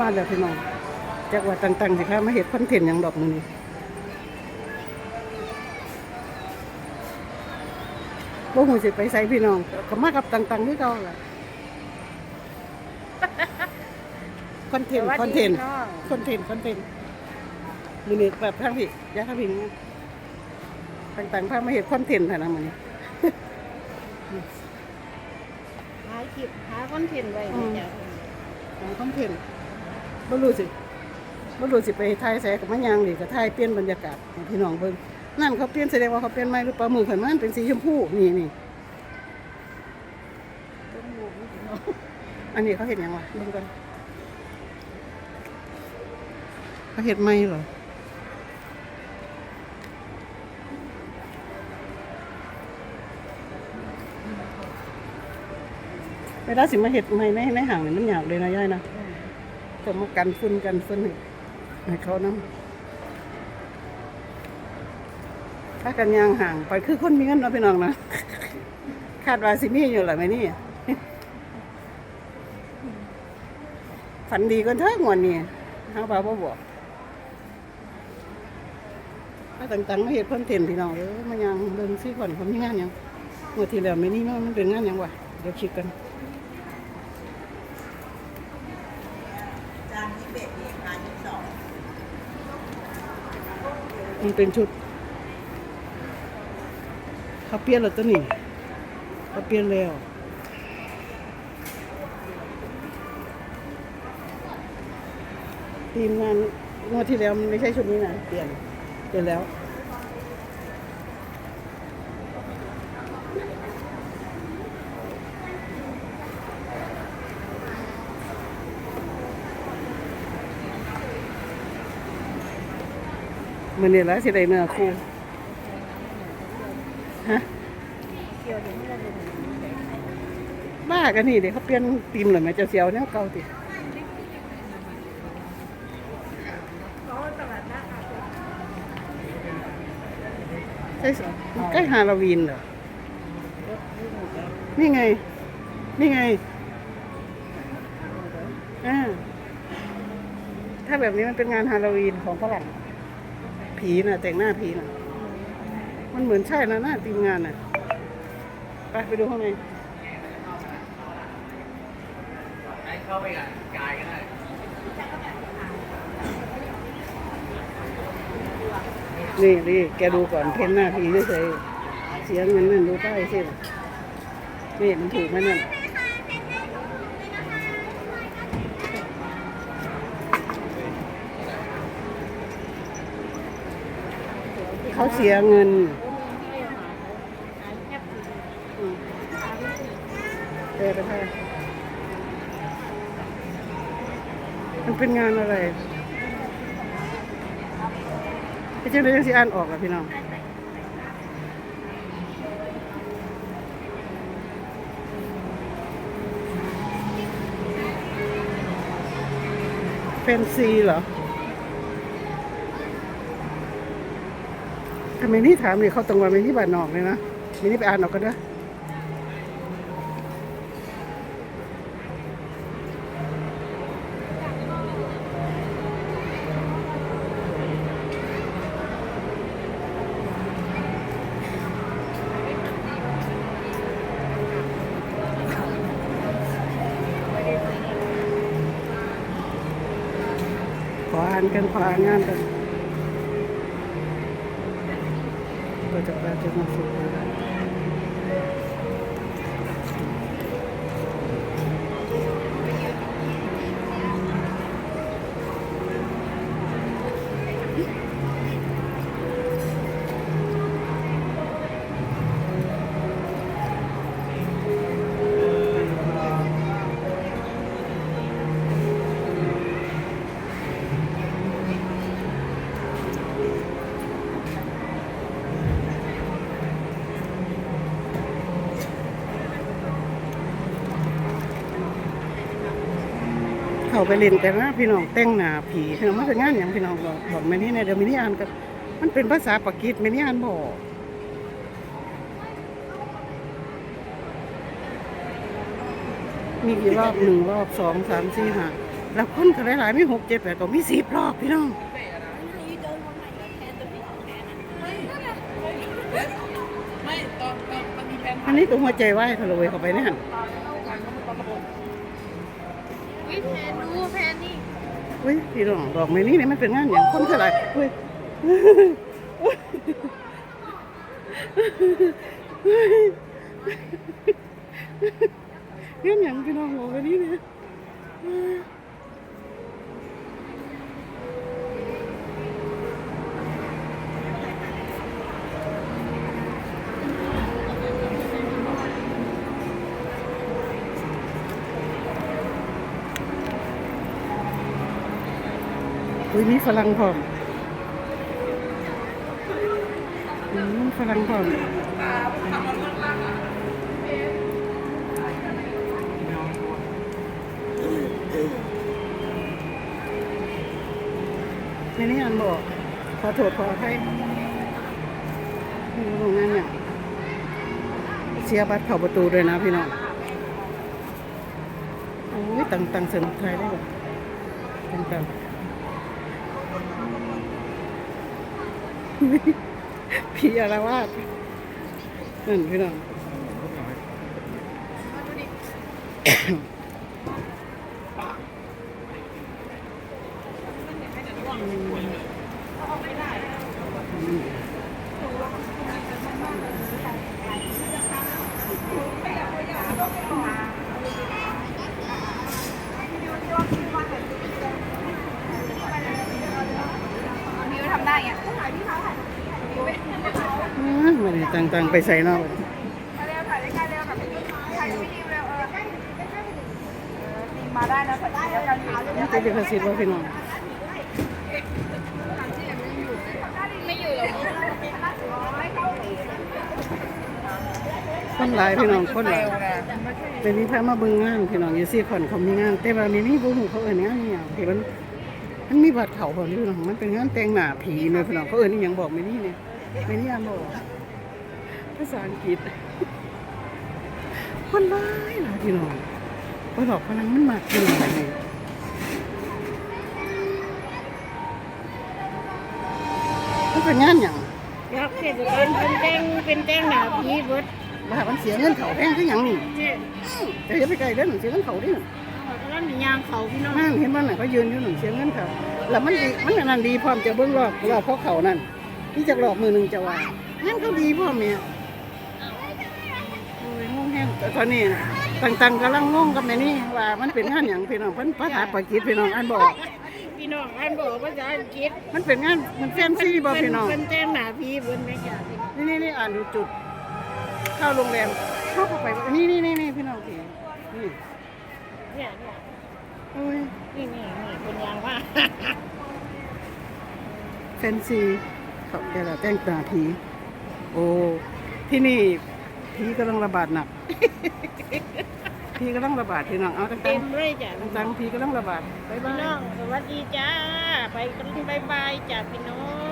มาแล้วพี่น้องจากว่าต่างๆสิคะมาเห็ดคอนเทนต์หยังดอกมื้อนี้บ่ฮู้สิไปไสพี่น้องก็มากับต่างๆคือเก่าล่ะคอนเทนต์คอนเทนต์คอนเทนต์คอนเทนต์มื้อนี้แบบทางพี่ยาทางพี่นี่ต่างๆพามาเห็ดคอนเทนต์ค่ะนะมื้อนี้หาคลิปหาคอนเทนต์ไว้นะจ๊ะของคอนเทนต์ บ่รู้สิบ่รู้สิไปถ่ายแสกับมันยางนี่ก็ถ่ายเปลี่ยนบรรยากาศให้พี่น้องเบิ่งนั่นเขาเปลี่ยนแสดงว่าเขาเปลี่ยนใหม่หรือเปล่ามือข่อยมันเป็นสีชมพูนี่นี่อันนี้เขาเห็นยังวะเบิ่งก่อนเขาเห็นไหมเหรอเวลาสิมาเห็ดไหมในในห่างนี่มันยากเลยนะย่อยนะ จะมากันฝุ่นกันฝุ่นให้เขาน้ำถ้ากันยางห่างไปคือคนมีเงินเนาะพี่น้องนะคาดว่าสิมีอยู่หละไหมนี่ฝันดีกันเถอะงวนนี้หาบ่าบ่บอกถ้าต่างๆมาเหตุคอนเทนต์พี่น้องเออมันยังเบิ่งซิก่อนเขามีงานยังเมื่อที่แล้วไม่นี่มันเป็นงานยังวะเดี๋ยวคิดกัน มันเป็นชุดเขาเปลี่ยนแล้วตัวนี้เขาเปลี่ยนแล้วทีมงานงวดที่แล้วมันไม่ใช่ชุดนี้นะเปลี่ยนเปลี่ยนแล้ว มันนี่แหละสิได้เนื้อคู่ฮะบ้ากันนี่เดี๋ยวเขาเปลี่ยนตีมเลยไหมเจ้าเสียวเนี่ยเก่าติใช่สิใกล้ฮาโลวีนเหรอ นี่ไง นี่ไงอ่าถ้าแบบนี้มันเป็นงานฮาโลวีนของฝรั่ง ผีน่ะ แต่งหน้าผีน่ะ มันเหมือนใช่นะหน้าทีมงานน่ะ ไปไปดูข้างในเข้าไปกับกายก็ได้นี่นี่แกดูก่อนเพ้นหน้าผีเฉยเสียเงินนั่นดูป้ายสินี่มันถูกไหมนั่น เขาเสียเงินมเออไปค่ะมันเป็นงานอะไรพี่เจ้าเรื่องที่อ่านออกอะพี่น้องแฟนซีเหรอ ทำไมนี่ถามเลยเขาตรงวันไม่นี่บานนอกเลยนะไม่นี่ไปอ่านออกกันเด้ขออ่านกันขออ่านงานกัน ก็จะไปจะม เขาไปเล่นกันนะพี่น้องแต่งหน้าผีพี่น้องมาเป็นงานอย่างพี่น้องบอกบอกไม่นี่เนี่ยเดี๋ยวไม่นี่อ่านกันมันเป็นภาษาปากีสไม่นี่อ่านบอกมีกี่รอบหนึ่งรอบสองสามสี่ห้าแล้วคนก็หลายๆมีหกเจ็ดแปดก็มีสิบรอบพี่น้องไม่ตอนตอนมันมีแผนอันนี้ตัวหัวใจไหวทะลุเข้าไปเนี่ยวิ แพนดูแพนนี่อุ้ยพี่น้องดอกไม้นี่เนี่ยมันเป็นงานอย่างคนเท่าไหร่อุ้ยงานอย่างพี่น้องดอกไม้นี่เนี่ย อุ้ยมีฝรั่งพร้อมอืมฝรั่งพร้อมในนี้อันบอกขอโทษขออภัยโรงงานเนี่ยเสียบัตรเข้าประตูด้วยนะพี่น้องโอ้ยตังตังเสนไทยได้บ่ตังตัง พี่อารวาสนั่นพี่น้องอื มมาดิตังตังไปใส่นอกนี่จะเป็นสิทธิ์ว่าพี่น้องไม่อยู่หรอกคนหลายพี่น้องคนหลายเป็นนี้พามาบิ่งงานพี่น้องอยู่ซี่คนเขามีงาน แต่ว่ามีนี่บ่ฮู้เขาเอิ้นงานอีหยังที่มันมันมีบัตรเขาบ่พี่น้องมันเป็นงานแต่งหน้าผีแม่พี่น้องเขาเอิ้นอีหยังบอกไม่นี่เนี่ยไม่นี่อ่านบอก ภาษาอังกฤษคนหลายหลายพี่น้องบ่ดอกพลังมันมากพี่น้องแบบนี้มันเป็นงานหยังอยากเทศกาลเป็นแจ้งเป็นแจ้งหนาผีเบิดว่ามันเสียเงินเขาแพงคือหยังนี่เนี่ยแต่อย่าไปไกลเด้อหนังเสียเงินเขาดิหนึ่งแล้วมียางเขาพี่น้องนั่นเห็นบ้านไหนเขายืนอยู่หนังเสียเงินเขาแล้วมันดีมันอันนั้นดีพร้อมจะเบิ้งรอบรอบเพราะเขานั่นที่จะหลอกมือหนึ่งจะว่างั้นเขาดีพร้อมเนี่ยโอ้ยงง แห้งแต่ตอนนี้น่ะต่างๆกำลังงงกับแม่นี่ว่ามันเป็นงานอย่างพี่น้องเพิ่นภาษาปากีสพี่น้องอันบอกพี่น้องอ่านบอกภาษาอังกฤษมันเป็นงานมันแฟนซีบ่พี่น้องเป็นแจ้งหนาผีเบิดแม่จ้านี่นี่นี่อ่านดูจุด เข้าโรงแรมเข้าเข้าไปนี่นี่นี่นี่พี่น้องพี่นี่เนี่ยเนี่ยโอ้ยนี่นี่นี่เป็นยางว่าแฟนซีเขาแกละแต่งตาผีโอ้ที่นี่ ผีกำลังระบาดหนักผีกำลังระบาดพี่น้องเอาตั้งเต็มเลยจ้ะๆตั้งๆผีกำลังระบาดบ๊ายบาพี่ยน้องสวัสดีจ้า ไปกันบายบายจ้าพี่น้อง